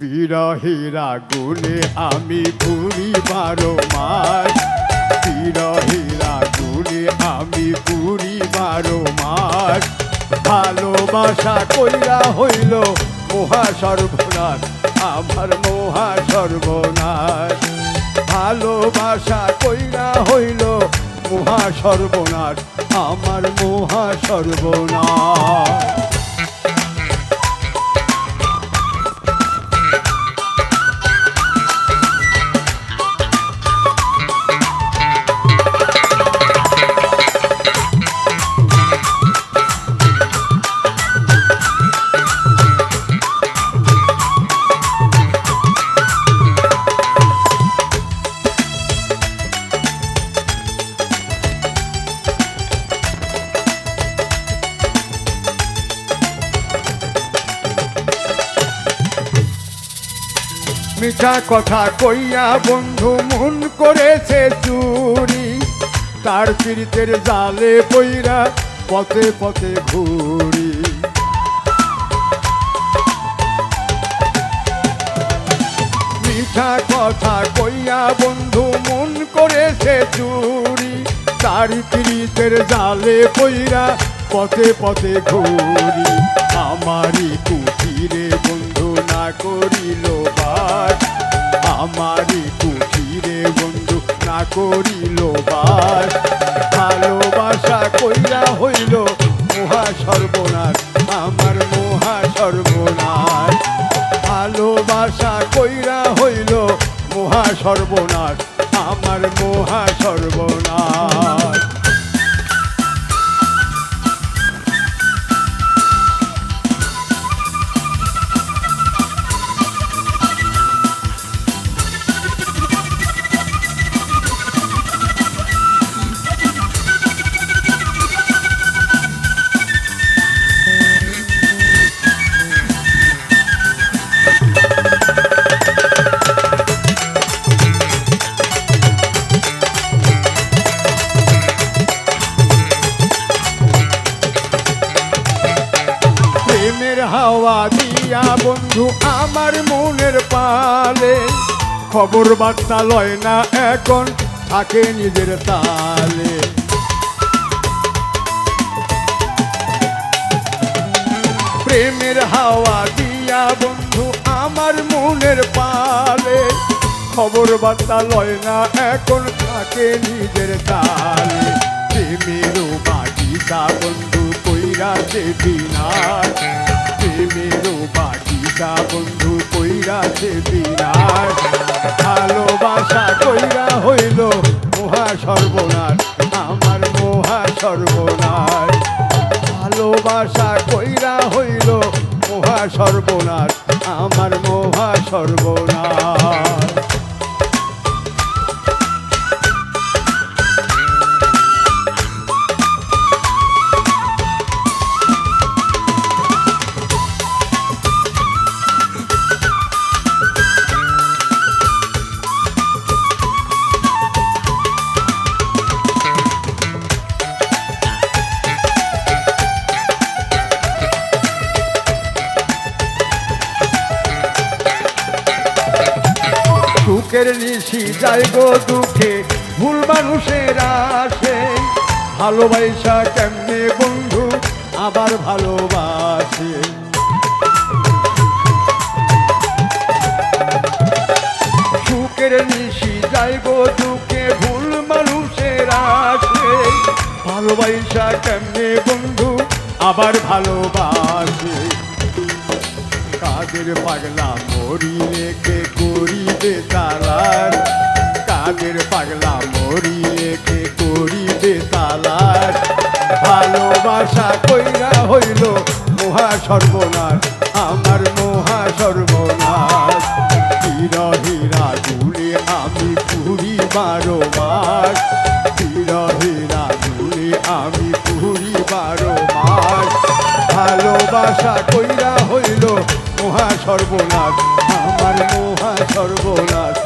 বিরহেরা গুনে আমি পুরি বারো মাস। বিরহেরা গুনে আমি পুরি বারো মাস। ভালোবাসা কইরা হইল মহা সর্বনাশ আমার মহা সর্বনাশ ভালোবাসা কইরা হইল মহা সর্বনাশ আমার মহা সর্বনাশ মিঠা কথা কইয়া বন্ধু মন করেছে চুরি, তার পীড়িতের জালে পইরা পথে পথে ঘুরি। মিঠা কথা কইয়া বন্ধু মন করেছে চুরি, তার পীড়িতের জালে পইরা পথে পথে ঘুরি। আমারই কুঠিরে বন্ধু করিল বাস আমারই কুঠিরে বন্ধু, না করিল বাস ভালোবাসা কইরা হইল মহা সর্বনাশ আমার মহা সর্বনাশ ভালোবাসা কইরা হইল মহা সর্বনাশ আমার মহা সর্বনাশ হাওয়া দিয়া, বন্ধু, আমার মনের পালে। খবর বার্তা লয় না এখন, থাকে নিজের তালে। প্রেমের হাওয়া দিয়া, বন্ধু, আমার মনের পালে। খবর বার্তা লয় না এখন, থাকে নিজের তালে। প্রেমেরও বাগিচা বন্ধু, কইরা দেবি না। প্রেমেরও বাগিচা বন্ধু কইরাছে বিরাট, ভালোবাসা কইরা হইল মহা সর্বনাশ, আমার মহা সর্বনাশ। ভালোবাসা কইরা হইল মহা সর্বনাশ সুখের নিশি যাই গো দুঃখে, ভুল মানুষের আসে। ভালোবাসা কেমনে বন্ধু? আবার ভালোবাসে। সুখের নিশি যাই গো দুঃখে, ভুল মানুষের আসে। ভালোবাসা কেমনে বন্ধু? আবার ভালোবাসে। কাদের পাগলা মরি রেখে করিবে তালার কাদের পাগলা মরি রেখে করিবে তালার ভালোবাসা কইরা হইল মহা সর্বনাশ, আমার মহা সর্বনাশ। হিরা জুড়ে আমি পুরি বারো মাস। হিরা জুড়ে আমি পুরি বারো মাস। ভালোবাসা কইরা হইল মহা সর্বনাথ আমার মহা সর্বনাশ